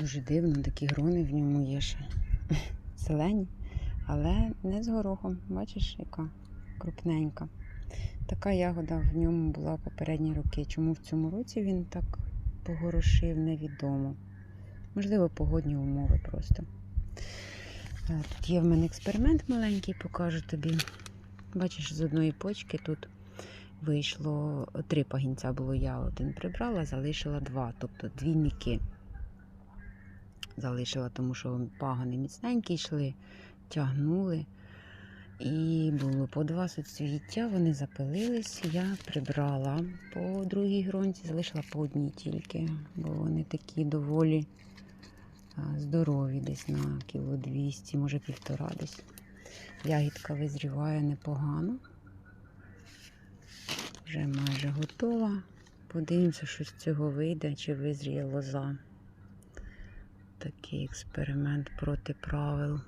Дуже дивно, такі грони в ньому є ще. Зелені, але не з горохом. Бачиш, яка крупненька. Така ягода в ньому була попередні роки. Чому в цьому році він так погорошив, невідомо. Можливо, погодні умови просто. Е, Тут є в мене експеримент маленький, покажу тобі. Бачиш, з одної почки тут вийшло три пагінця було. Я один прибрала, залишила два, тобто дві міки. Залишила, тому що пагани міцненькі йшли, тягнули. І було по два суцвіття, вони запилились. Я прибрала по другій гронці, залишила по одній тільки, бо вони такі доволі здорові, десь на кіло 200, може півтора десь. Ягідка визріває непогано. Вже майже готова. Подивимося, що з цього вийде, чи визріє лоза. Такий експеримент проти правил.